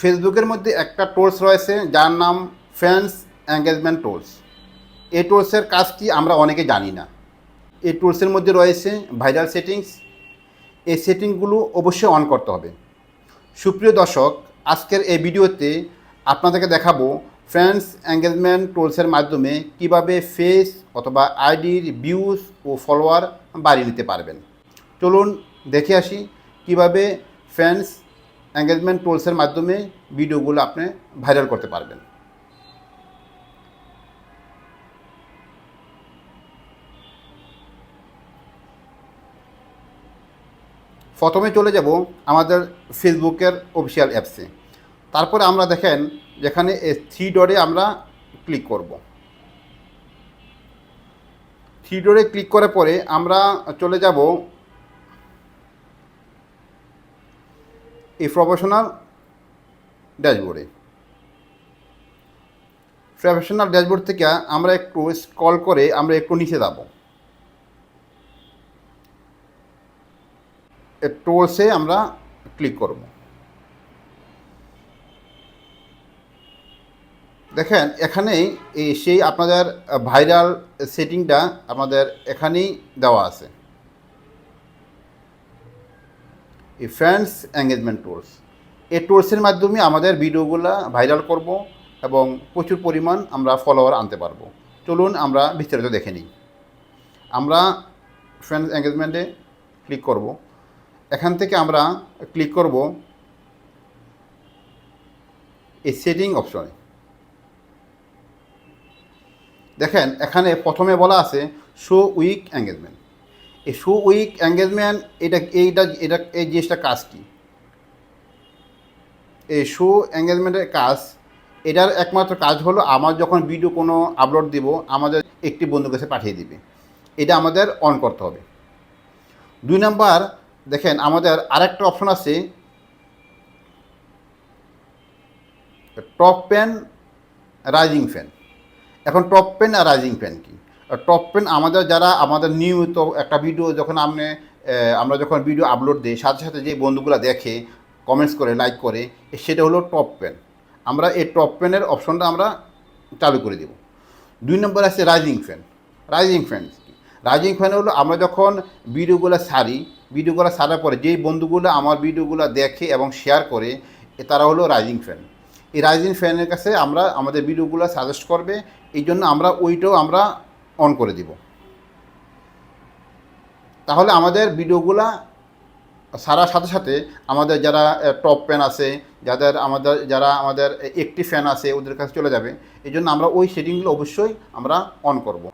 ফেসবুকের মধ্যে একটা টুলস রয়েছে, যার নাম ফ্যান্স এঙ্গেজমেন্ট টুলস এই টুলসের কাজ কি আমরা অনেকে জানি না। এই টুলসের মধ্যে রয়েছে ভাইরাল সেটিংস। এই সেটিংগুলো অবশ্যই অন করতে হবে। সুপ্রিয় দর্শক, আজকের এই ভিডিওতে আপনাদেরকে দেখাবো ফ্রেন্ডস এঙ্গেজমেন্ট টুলসের মাধ্যমে কীভাবে ফেস অথবা আইডির ভিউজ ও ফলোয়ার বাড়িয়ে নিতে পারবেন। চলুন দেখে আসি কীভাবে ফ্রেন্ডস এঙ্গেজমেন্ট টুলসের মাধ্যমে ভিডিওগুলো আপনি ভাইরাল করতে পারবেন। প্রথমে চলে যাব আমাদের ফেসবুকের অফিসিয়াল অ্যাপসে তারপরে আমরা দেখেন যেখানে থ্রি ডটে আমরা ক্লিক করব। থ্রি ডটে ক্লিক করার পরে আমরা চলে যাব এই প্রফেশনাল ড্যাশবোর্ডে। প্রফেশনাল ড্যাশবোর্ড থেকে আমরা একটু স্ক্রল করে আমরা একটু নিচে যাব। টোলসে আমরা ক্লিক করব। দেখেন, এখানেই এই সেই আপনাদের ভাইরাল সেটিংটা আমাদের এখানেই দেওয়া আছে। এই ফ্রেন্ডস এঙ্গেজমেন্ট টুলস এই টুলসের মাধ্যমে আমাদের ভিডিওগুলো ভাইরাল করব এবং প্রচুর পরিমাণ আমরা ফলোয়ার আনতে পারব। চলুন আমরা বিস্তারিত দেখে নিই। আমরা ফ্রেন্ডস এঙ্গেজমেন্টে ক্লিক করব। এখান থেকে আমরা ক্লিক করব এই সেটিং অপশনে দেখেন, এখানে প্রথমে বলা আছে শো উইক এঙ্গেজমেন্ট এই শো উইক এঙ্গেজমেন্ট এটা, এইটা, এটা, এই জিনিসটা কাজ কি? এই শো এঙ্গেজমেন্টের কাজ, এটার একমাত্র কাজ হলো আমার যখন ভিডিও কোনো আপলোড দিব, আমাদের একটি বন্ধুর কাছে পাঠিয়ে দিবে। এটা আমাদের অন করতে হবে। দুই নাম্বার, দেখেন আমাদের আরেকটা অপশন আছে টপ পেন রাইজিং ফ্যান এখন টপ পেন আর রাইজিং ফ্যান কি? টপ পেন আমাদের যারা, আমাদের নিয়মিত একটা ভিডিও যখন আপনি আমরা যখন ভিডিও আপলোড দিই, সাথে সাথে যে বন্ধুগুলো দেখে কমেন্টস করে লাইক করে সেটা হলো টপ পেন আমরা এই টপ পেনের অপশনটা আমরা চালু করে দেব। দুই নম্বর আছে rising fan rising fan rising fan হলো আমরা যখন ভিডিওগুলো সারি ভিডিওগুলো সারার পরে যেই বন্ধুগুলো আমার ভিডিওগুলো দেখে এবং শেয়ার করে তারা হলো রাইজিং ফ্যান এই রাইজিং ফ্যানের কাছে আমরা, আমাদের ভিডিওগুলো সাজেস্ট করবে, এই জন্য আমরা ওইটাও আমরা অন করে দিব। তাহলে আমাদের ভিডিওগুলা সারার সাথে সাথে আমাদের যারা টপ ফ্যান আছে, যাদের আমাদের, যারা আমাদের একটি ফ্যান আছে, ওদের কাছে চলে যাবে। এই জন্য আমরা ওই সেটিংগুলো অবশ্যই আমরা অন করব।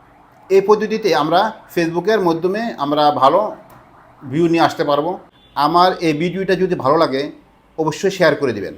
এই পদ্ধতিতে আমরা ফেসবুকের মাধ্যমে আমরা ভালো ভিউ নিয়ে আসতে পারব। আমার এই ভিডিওটা যদি ভালো লাগে, অবশ্যই শেয়ার করে দিবেন।